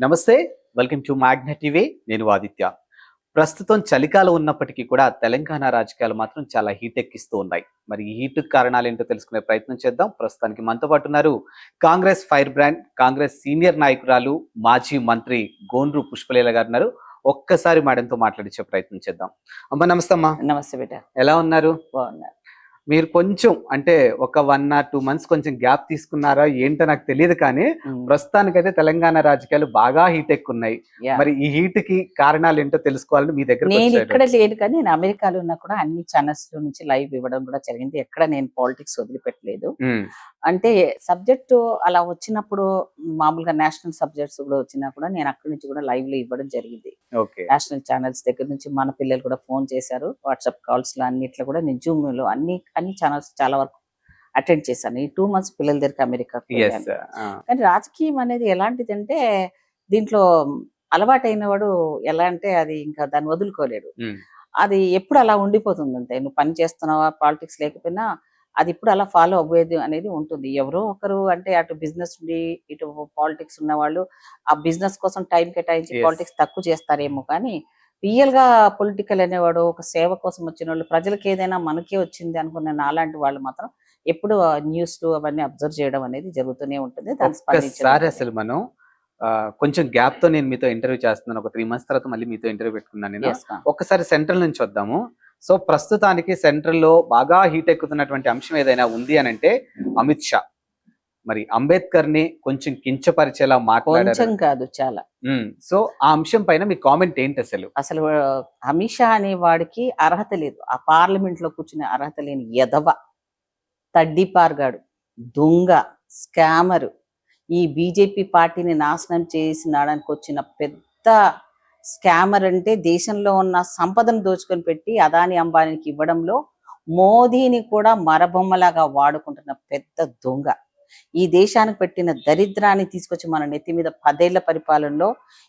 నమస్తే welcome to magnet TV. నేను ఆదిత్య. ప్రస్తుతం చలికాలం ఉన్నప్పటికీ కూడా తెలంగాణ రాజకీయాలు మాత్రం చాలా హీట్ ఎక్కిస్తూ ఉన్నాయి. మరి ఈ హీట్ కారణాలు ఏంటో తెలుసుకునే ప్రయత్నం చేద్దాం. ప్రస్తుతానికి మనతో పాటు ఉన్నారు Congress fire brand Congress senior నాయకురాలు మాజీ మంత్రి గోండ్రు పుష్పలీల గారు ఉన్నారు. ఒక్కసారి మేడంతో మాట్లాడించే ప్రయత్నం చేద్దాం. అమ్మ నమస్తే అమ్మా. నమస్తే బిడ్డ. ఎలా ఉన్నారు? బాగున్నారు. మీరు కొంచెం అంటే ఒక వన్ ఆర్ టూ మంత్స్ కొంచెం గ్యాప్ తీసుకున్నారా ఏంటో నాకు తెలియదు కానీ ప్రస్తుతానికైతే తెలంగాణ రాజకీయాలు బాగా హీట్ ఎక్కున్నాయి. మరి ఈ హీట్కి కారణాలు ఏంటో తెలుసుకోవాలని మీ దగ్గర నేను ఇక్కడ లేను కానీ నేను అమెరికాలో ఉన్నా కూడా అన్ని ఛానల్స్లో నుంచి లైవ్ ఇవ్వడం కూడా జరిగింది. ఎక్కడ నేను పాలిటిక్స్ వదిలిపెట్టలేదు. అంటే సబ్జెక్ట్ అలా వచ్చినప్పుడు మామూలుగా నేషనల్ సబ్జెక్ట్స్ కూడా వచ్చినా కూడా నేను అక్కడి నుంచి కూడా లైవ్లో ఇవ్వడం జరిగింది. ఓకే. నేషనల్ ఛానల్స్ దగ్గర నుంచి మన పిల్లలు కూడా ఫోన్ చేశారు. వాట్సాప్ కాల్స్లో అన్నిట్లో కూడా నేను జూమ్లో అన్ని అన్ని ఛానల్స్ చాలా వరకు అటెండ్ చేశాను. ఈ టూ మంత్స్ పిల్లల దగ్గరికి అమెరికా ఎస్ కానీ రాజకీయం అనేది ఎలాంటిదంటే దీంట్లో అలవాటైన వాడు ఎలా అంటే అది ఇంకా దాన్ని వదులుకోలేడు. అది ఎప్పుడు అలా ఉండిపోతుంది అంతే నువ్వు పని చేస్తున్నావా పాలిటిక్స్ లేకపోయినా అది ఇప్పుడు అలా ఫాలో అవ్వేది అనేది ఉంటుంది. ఎవరో ఒకరు అంటే అటు బిజినెస్ ఉండి ఇటు పాలిటిక్స్ ఉన్న వాళ్ళు ఆ బిజినెస్ కోసం టైం కేటాయించి. పాలిటిక్స్ తక్కువ చేస్తారేమో కానీ రియల్గా పొలిటికల్ అనేవాడు ఒక సేవ కోసం వచ్చిన వాళ్ళు ప్రజలకు ఏదైనా మనకే వచ్చింది అనుకున్న నాలాంటి వాళ్ళు మాత్రం ఎప్పుడు న్యూస్ అవన్నీ అబ్జర్వ్ చేయడం అనేది జరుగుతూనే ఉంటుంది. దానికి. అసలు మనం కొంచెం గ్యాప్తో నేను మీతో ఇంటర్వ్యూ చేస్తున్నాను. ఒక త్రీ మంత్స్ తర్వాత మళ్ళీ మీతో ఇంటర్వ్యూ పెట్టుకున్నాను నేను. ఒక్కసారి సెంట్రల్ నుంచి వద్దాము. సో ప్రస్తుతానికి సెంట్రల్లో బాగా హీట్ ఎక్కుతున్నటువంటి అంశం ఏదైనా ఉంది అని అంటే అమిత్ షా. మరి అంబేద్కర్ని కొంచెం కించపరిచేలా మాట్లాడారు. కొంచెం కాదు చాలా. సో ఆ అంశం పైన మీ కామెంట్ ఏంటి అసలు? అసలు అమిత్ షా అనే వాడికి అర్హత లేదు. ఆ పార్లమెంట్లో కూర్చునే అర్హత లేని ఎదవ తడ్డిపార్గాడు దొంగ స్కామరు ఈ బీజేపీ పార్టీని నాశనం చేసినాడానికి వచ్చిన పెద్ద స్కామర్ అంటే దేశంలో ఉన్న సంపదను దోచుకొని పెట్టి అదాని అంబానీకి ఇవ్వడంలో మోదీని కూడా మరబొమ్మలాగా వాడుకుంటున్న పెద్ద దొంగ. ఈ దేశానికి పెట్టిన దరిద్రాన్ని తీసుకొచ్చి మన నెత్తి మీద పదేళ్ళ పరిపాలనలో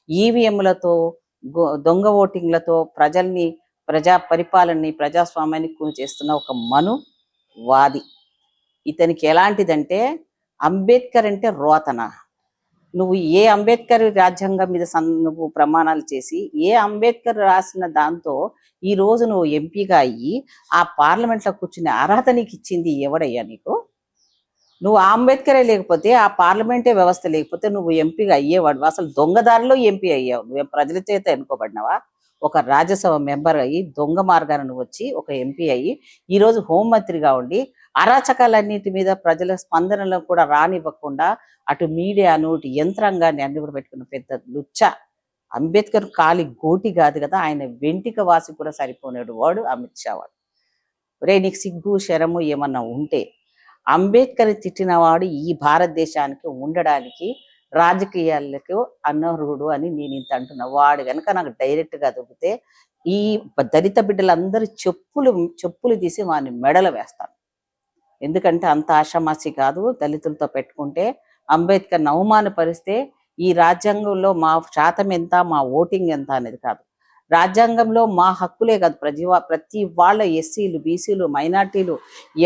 ఈవీఎంలతో దొంగ ఓటింగ్లతో ప్రజల్ని ప్రజా పరిపాలనని ప్రజాస్వామ్యాన్ని కూని చేస్తున్న ఒక మను వాది ఇతనికి ఎలాంటిదంటే అంబేద్కర్ అంటే రోతన. నువ్వు ఏ అంబేద్కర్ రాజ్యాంగం మీద నువ్వు ప్రమాణాలు చేసి ఏ అంబేద్కర్ రాసిన దాంతో ఈ రోజు నువ్వు ఎంపీగా అయ్యి ఆ పార్లమెంట్లో కూర్చునే అర్హత నీకు ఇచ్చింది ఎవడయ్యా నీకు? నువ్వు అంబేద్కరే లేకపోతే ఆ పార్లమెంటే వ్యవస్థ లేకపోతే నువ్వు ఎంపీగా అయ్యేవాడు అసలు దొంగదారిలో ఎంపీ అయ్యావు. నువ్వు ప్రజల చేత ఎన్నుకోబడినావా? ఒక రాజ్యసభ మెంబర్ అయ్యి దొంగ మార్గాన నువ్వు వచ్చి ఒక ఎంపీ అయ్యి ఈ రోజు హోంమంత్రిగా ఉండి అరాచకాలన్నిటి మీద ప్రజల స్పందనలను కూడా రానివ్వకుండా అటు మీడియాను ఇటు యంత్రాంగాన్ని అన్ని కూడా పెట్టుకున్న పెద్ద లుచ్చ అంబేద్కర్ కాలి గోటి కాదు కదా ఆయన వెంటిక వాసి కూడా సరిపోనేడు వాడు అమిత్ షా వాడు. రే నీకు సిగ్గు శరము ఏమన్నా ఉంటే అంబేద్కర్ తిట్టినవాడు ఈ భారతదేశానికి ఉండడానికి రాజకీయాలకు అనర్హుడు అని నేను ఇంత అంటున్నా. వాడు కనుక నాకు డైరెక్ట్గా దొరికితే ఈ దళిత బిడ్డలందరూ చెప్పులు చెప్పులు తీసి వాని మెడలు వేస్తాను ఎందుకంటే అంత ఆషామాసి కాదు దళితులతో పెట్టుకుంటే అంబేద్కర్ని అవమానపరిస్తే ఈ రాజ్యాంగంలో మా శాతం ఎంత మా ఓటింగ్ ఎంత అనేది కాదు. రాజ్యాంగంలో మా హక్కులే కాదు. ప్రతి ప్రతి వాళ్ళ ఎస్సీలు బీసీలు మైనార్టీలు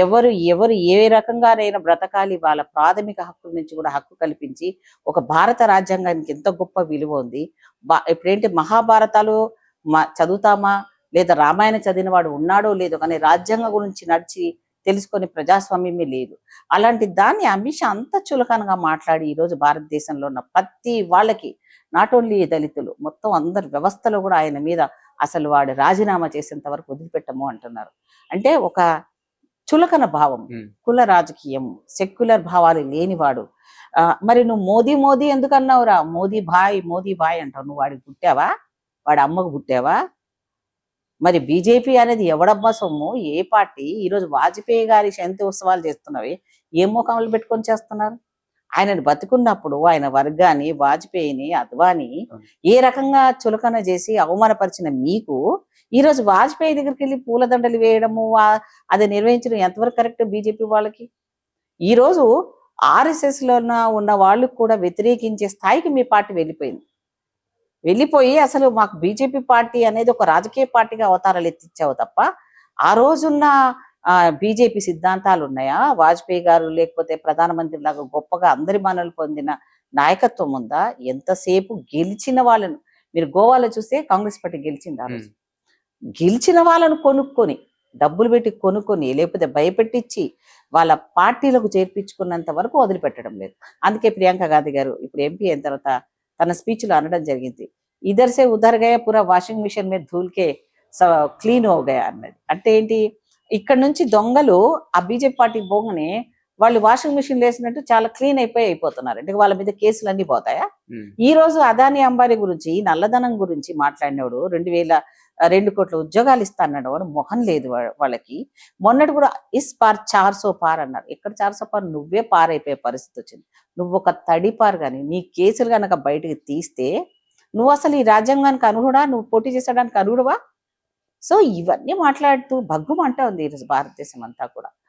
ఎవరు ఎవరు ఏ రకంగానైనా బ్రతకాలి. వాళ్ళ ప్రాథమిక హక్కుల నుంచి కూడా హక్కు కల్పించి ఒక భారత రాజ్యాంగానికి ఎంత గొప్ప విలువ ఉంది. బా ఇప్పుడేంటి మహాభారతాలు మా చదువుతామా? లేదా రామాయణ చదివిన వాడు ఉన్నాడో లేదో కానీ రాజ్యాంగం గురించి నడిచి తెలుసుకొని ప్రజాస్వామ్యమే లేదు. అలాంటి దాన్ని అమిత్ అంత చులకనగా మాట్లాడి ఈ రోజు భారతదేశంలో ఉన్న ప్రతి వాళ్ళకి నాట్ ఓన్లీ దళితులు మొత్తం అందరి వ్యవస్థలో కూడా ఆయన మీద అసలు వాడు రాజీనామా చేసేంత వరకు వదిలిపెట్టము అంటున్నారు. అంటే ఒక చులకన భావం. కుల రాజకీయం సెక్యులర్ భావాలు లేనివాడు మరి నువ్వు మోదీ మోదీ ఎందుకు అన్నావురా? మోదీ భాయ్ మోదీ భాయ్ అంటావు. నువ్వు వాడికి పుట్టావా? వాడి అమ్మకు పుట్టావా? మరి బీజేపీ అనేది ఎవడబ్బా సొమ్ము? ఏ పార్టీ? ఈరోజు వాజ్పేయి గారి జయంతి ఉత్సవాలు చేస్తున్నవి. ఏ మోకాములు పెట్టుకొని చేస్తున్నారు? ఆయన బతుకున్నప్పుడు ఆయన వర్గాన్ని వాజ్పేయిని అద్వాని ఏ రకంగా చులకన చేసి అవమానపరిచిన మీకు ఈ రోజు వాజ్పేయి దగ్గరికి వెళ్ళి పూలదండలు వేయడము అది నిర్వహించడం ఎంతవరకు కరెక్ట్ బీజేపీ వాళ్ళకి? ఈ రోజు ఆర్ఎస్ఎస్ లోన ఉన్న వాళ్ళు కూడా వ్యతిరేకించే స్థాయికి మీ పార్టీ వెళ్ళిపోయింది. వెళ్ళిపోయి అసలు మాకు బీజేపీ పార్టీ అనేది ఒక రాజకీయ పార్టీగా అవతారాలు ఎత్తిచ్చావు తప్ప ఆ రోజున్న బీజేపీ సిద్ధాంతాలు ఉన్నాయా వాజ్పేయి గారు లేకపోతే ప్రధానమంత్రి లాగా గొప్పగా అందరి మనలు పొందిన నాయకత్వం ఉందా? ఎంతసేపు గెలిచిన వాళ్ళను? మీరు గోవాలో చూస్తే కాంగ్రెస్ పార్టీ గెలిచింది ఆ రోజు. గెలిచిన వాళ్ళను కొనుక్కొని డబ్బులు పెట్టి కొనుక్కొని లేకపోతే భయపెట్టించి వాళ్ళ పార్టీలకు చేర్పించుకున్నంత వరకు వదిలిపెట్టడం లేదు. అందుకే ప్రియాంక గాంధీ గారు ఇప్పుడు ఎంపీ అయిన తర్వాత తన స్పీచ్లో అనడం జరిగింది. ఇధర్ సే ఉధర్ గయా పూరా వాషింగ్ మిషన్ మీద ధూల్కే క్లీన్ హో గయా అన్నది. అంటే ఏంటి? ఇక్కడ నుంచి దొంగలు ఆ బీజేపీ పార్టీకి పోగానే వాళ్ళు వాషింగ్ మిషన్ వేసినట్టు చాలా క్లీన్ అయిపోయి అయిపోతున్నారు. అంటే వాళ్ళ మీద కేసులు అన్ని పోతాయా ఈ రోజు అదాని అంబానీ గురించి నల్లధనం గురించి మాట్లాడినవాడు రెండు వేల రెండు కోట్ల ఉద్యోగాలు ఇస్తా అన్నాడు. వాడు మొహం లేదు వాళ్ళకి. మొన్నటి కూడా ఇస్ పార్ చార్ సో పార్ అన్నారు. ఎక్కడ చార్ సో పార్? నువ్వే పార్ అయిపోయే పరిస్థితి వచ్చింది. నువ్వు ఒక తడి పార్ కానీ నీ కేసులు కనుక బయటకు తీస్తే నువ్వు అసలు ఈ రాజ్యాంగానికి అనుగుడా నువ్వు పోటీ చేసడానికి అనుగుడవా సో ఇవన్నీ మాట్లాడుతూ భగ్గుమంటా ఉంది ఈరోజు భారతదేశం అంతా కూడా.